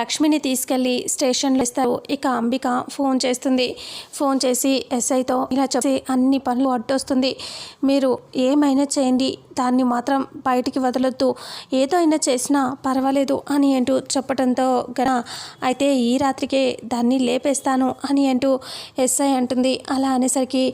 లక్ష్మిని తీసుకెళ్ళి స్టేషన్లో ఇస్తారు. ఇక అంబిక ఫోన్ చేస్తుంది. ఫోన్ చేసి ఎస్ఐతో ఇలా చెప్పి అన్ని పనులు అడ్డొస్తుంది. మీరు ఏమైనా చేయండి. దాన్ని మాత్రం బయటికి వదలొద్దు. ఏదో అయినా చేసినా పర్వాలేదు అని అంటూ చెప్పడంతో గన అయితే ఈ రాత్రికే దాన్ని లేపేస్తాను అని అంటూ ఎస్ఐ అంటుంది. అలా అనేసరికి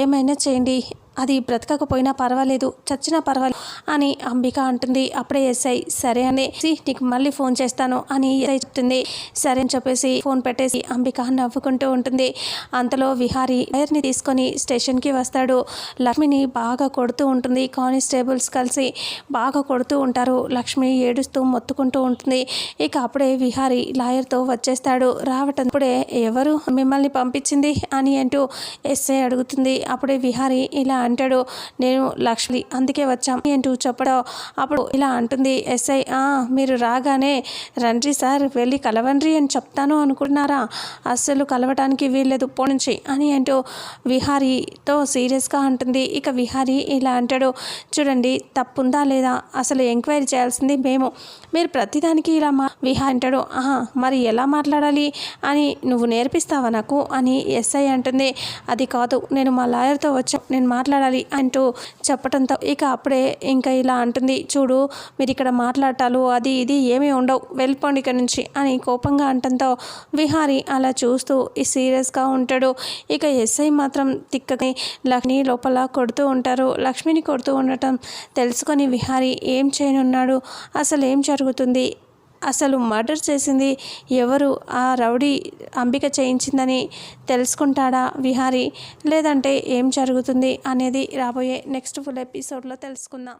ఏమైనా చేయండి. అది బ్రతకకపోయినా పర్వాలేదు చచ్చినా పర్వాలేదు అని అంబిక అంటుంది. అప్పుడే ఎస్ఐ సరే అని నీకు మళ్ళీ ఫోన్ చేస్తాను అని ఎస్ఐ చెప్తుంది. సరే అని చెప్పేసి ఫోన్ పెట్టేసి అంబిక నవ్వుకుంటూ ఉంటుంది. అంతలో విహారీ లాయర్ని తీసుకొని స్టేషన్కి వస్తాడు. లక్ష్మిని బాగా కొడుతూ ఉంటుంది. కానిస్టేబుల్స్ కలిసి బాగా కొడుతూ ఉంటారు. లక్ష్మి ఏడుస్తూ మొత్తుకుంటూ ఉంటుంది. ఇక అప్పుడే విహారీ లాయర్తో వచ్చేస్తాడు. రావటం అప్పుడే ఎవరు మిమ్మల్ని పంపించింది అని అంటూ ఎస్ఐ అడుగుతుంది. అప్పుడే విహారీ ఇలా అంటాడు. నేను లక్ష్మి అందుకే వచ్చాం. అంటూ చెప్పడం అప్పుడు ఇలా అంటుంది ఎస్ఐ. మీరు రాగానే రండి సార్ వెళ్ళి కలవండి అని చెప్తాను అనుకుంటున్నారా? అస్సలు కలవటానికి వీల్లేదు పోనుంచి అని అంటూ విహారీతో సీరియస్గా అంటుంది. ఇక విహారీ ఇలా అంటాడు. చూడండి తప్పుందా లేదా? అసలు ఎంక్వైరీ చేయాల్సింది మేము. మీరు ప్రతిదానికి ఇలా మా విహా అంటాడు. ఆహా మరి ఎలా మాట్లాడాలి? అని నువ్వు నేర్పిస్తావా నాకు? అని ఎస్ఐ అంటుంది. అది కాదు నేను మా లాయర్తో వచ్చా నేను మాట్లాడాలి అంటూ చెప్పడంతో ఇక అప్పుడే ఇంకా ఇలా అంటుంది చూడు మీరు ఇక్కడ మాట్లాడటాలు అది ఇది ఏమీ ఉండవు వెళ్ళిపోండి ఇక్కడ నుంచి అని కోపంగా అంటంతో విహారీ అలా చూస్తూ ఈ సీరియస్గా ఉంటాడు. ఇక ఎస్ఐ మాత్రం తిక్కని లక్ష్మి లోపల కొడుతూ ఉంటారు. లక్ష్మిని కొడుతూ ఉండటం తెలుసుకొని విహారీ ఏం చేయనున్నాడు అసలు ఏం జరుగుతుంది అసలు మర్డర్ చేసింది ఎవరు? ఆ రౌడీ అంబిక చేయించిందని తెలుసుకుంటాడా విహారీ? లేదంటే ఏం జరుగుతుంది అనేది రాబోయే నెక్స్ట్ ఫుల్ ఎపిసోడ్లో తెలుసుకుందాం.